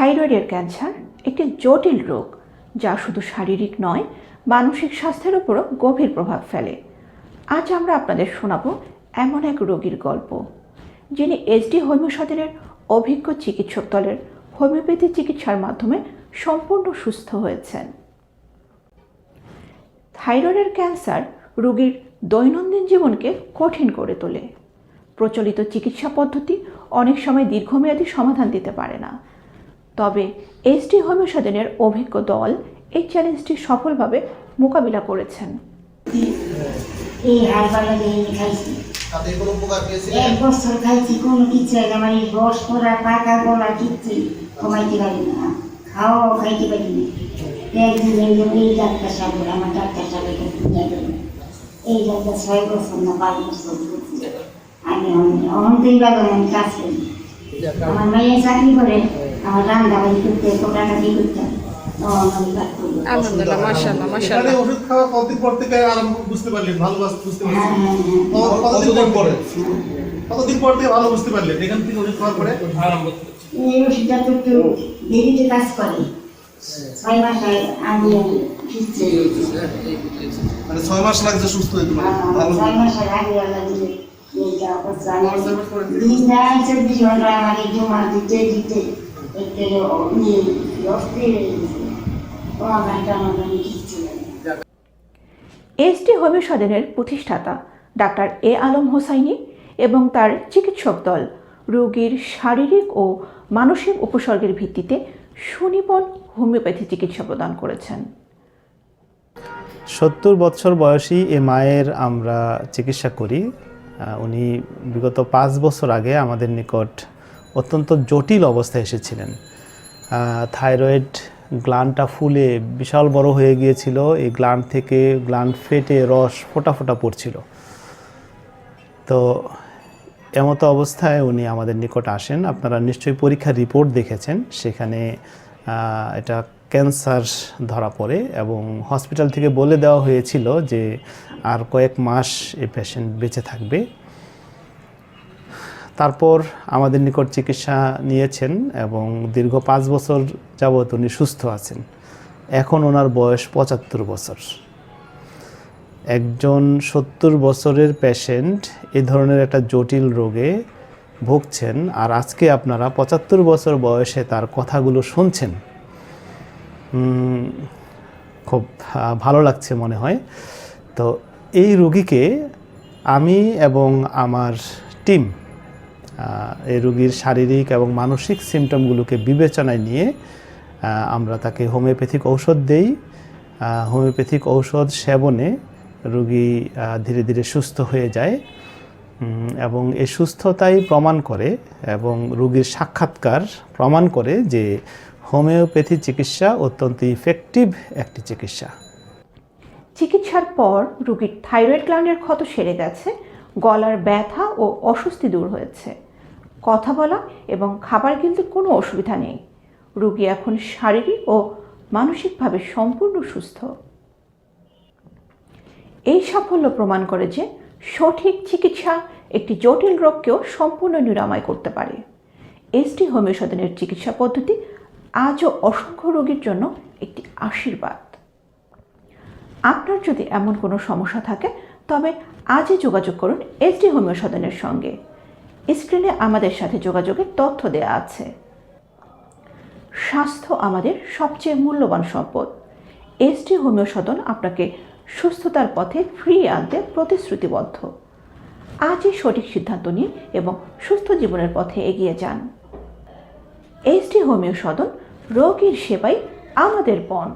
থাইরয়েডের ক্যান্সার একটি জটিল রোগ যা শুধু শারীরিক নয়, মানসিক স্বাস্থ্যের উপরও গভীর প্রভাব ফেলে। আজ আমরা আপনাদের শোনাবো এমন এক রোগীর গল্প, যিনি এসডি সদনের অভিজ্ঞ চিকিৎসক দলের হোমিওপ্যাথি চিকিৎসার মাধ্যমে সম্পূর্ণ সুস্থ হয়েছেন। থাইরয়েডের ক্যান্সার রোগীর দৈনন্দিন জীবনকে কঠিন করে তোলে। প্রচলিত চিকিৎসা পদ্ধতি অনেক সময় দীর্ঘমেয়াদী সমাধান দিতে পারে না তবে এসডি হোমিও সদনের অভিজ্ঞ দল এই চ্যালেঞ্জটি সফলভাবে মোকাবিলা করেছেন। এই হারবালা দিয়ে খাইছি। তাতে কোনো উপকার পেয়েছিলেন? এক বছর খাইছি কোনো কিছু হয় না, এই রস করা পাকা গলা কিচ্ছু কমাইতে পারি না। খাওয়াও খাইতে পারি না। একদিন এলো এই ডাক্তার সাহেব আমার ডাক্তার সাহেবকে নিয়ে গেল এই ডাক্তার ছয় বছর না পাঁচ বছর ঘুরছি। আমি অনন্তই বাগান আমি কাজ করি। আমার মেয়ে চাকরি করে। করতে কোটাকাটি করতে আলহামদুলিল্লাহ মাশাআল্লাহ মাশাআল্লাহ। ওষুধ খাওয়া কতদিন পর থেকে আরম্ভ বুঝতে পারলেন ভালো বাস- বুঝতে হ্যাঁ হ্যাঁ হ্যাঁ। কত- কতদিন পরে। কতদিন পর? থেকে ভালো বুঝতে পারলেন? এখান থেকে ওষুধ খাওয়ার পরে? এই ওষুধটা তো একটু দেরিতে কাজ করে ছয় মাস আগে আমি সুস্থ হয়ে গেছি। মানে ছয় মাস লাগছে সুস্থ আহ, ভালো। ছয় মাসের আগে আল্লাহ দিলে এইটা অবস্থা। আমি দিন রাত চব্বিশ ঘণ্টা আমাকে জমা দিতে দিতে। একটু অস্থির হয়ে গেছে ও ঘণ্টা আমার আমি কিচ্ছু জানি না। হোমিও সদনের প্রতিষ্ঠাতা ডাক্তার এ আলম হোসাইনি এবং তার চিকিৎসক দল রোগীর শারীরিক ও মানসিক উপসর্গের ভিত্তিতে সুনিপন হোমিওপ্যাথি চিকিৎসা প্রদান করেছেন। সত্তর বছর বয়সী এ মায়ের আমরা চিকিৎসা করি। উনি বিগত পাঁচ বছর আগে আমাদের নিকট অত্যন্ত জটিল অবস্থায় এসেছিলেন। থাইরয়েড গ্লানটা ফুলে বিশাল বড় হয়ে গিয়েছিল। এই গ্লান থেকে গ্লান ফেটে রস ফোটা ফোটা পড়ছিল। তো এমতো অবস্থায় উনি আমাদের নিকট আসেন। আপনারা নিশ্চয়ই পরীক্ষার রিপোর্ট দেখেছেন। সেখানে এটা ক্যান্সার ধরা পড়ে এবং হসপিটাল থেকে বলে দেওয়া হয়েছিল যে আর কয়েক মাস এই পেশেন্ট বেঁচে থাকবে। তারপর আমাদের নিকট চিকিৎসা নিয়েছেন এবং দীর্ঘ পাঁচ বছর যাবৎ উনি সুস্থ আছেন। এখন ওনার বয়স পঁচাত্তর বছর। একজন সত্তর বছরের পেশেন্ট এ ধরনের একটা জটিল রোগে ভুগছেন আর আজকে আপনারা পঁচাত্তর বছর বয়সে তার কথাগুলো শুনছেন। খুব ভালো লাগছে মনে হয়। তো এই রোগীকে আমি এবং আমার টিম এই রোগীর শারীরিক এবং মানসিক সিমটমগুলোকে বিবেচনায় নিয়ে আমরা তাকে হোমিওপ্যাথিক ঔষধ দেই। হোমিওপ্যাথিক ঔষধ সেবনে রোগী ধীরে ধীরে সুস্থ হয়ে যায়। এবং এই সুস্থতাই প্রমাণ করে এবং রোগীর সাক্ষাৎকার প্রমাণ করে যে হোমিওপ্যাথি চিকিৎসা অত্যন্ত ইফেক্টিভ একটি চিকিৎসা। চিকিৎসার পর রোগীর থাইরয়েড গ্ল্যান্ডের ক্ষত সেরে গেছে, গলার ব্যথা ও অস্বস্তি দূর হয়েছে। কথা বলা এবং খাবার গিলতে কোনো অসুবিধা নেই। রুগী এখন শারীরিক ও মানসিকভাবে সম্পূর্ণ সুস্থ। এই সাফল্য প্রমাণ করে যে সঠিক চিকিৎসা একটি জটিল রোগকেও সম্পূর্ণ নিরাময় করতে পারে। এসটি হোমিও সদনের চিকিৎসা পদ্ধতি আজও অসংখ্য রোগীর জন্য একটি আশীর্বাদ। আপনার যদি এমন কোনো সমস্যা থাকে, তবে আজই যোগাযোগ করুন এসডি হোমিও সদনের সঙ্গে। স্ক্রিনে আমাদের সাথে যোগাযোগের তথ্য দেওয়া আছে। স্বাস্থ্য আমাদের সবচেয়ে মূল্যবান সম্পদ। এসডি হোমিও সদন আপনাকে সুস্থতার পথে ফিরিয়ে আনতে প্রতিশ্রুতিবদ্ধ। আজই সঠিক সিদ্ধান্ত নিন এবং সুস্থ জীবনের পথে এগিয়ে যান। এসডি হোমিও সদন, রোগীর সেবাই আমাদের পণ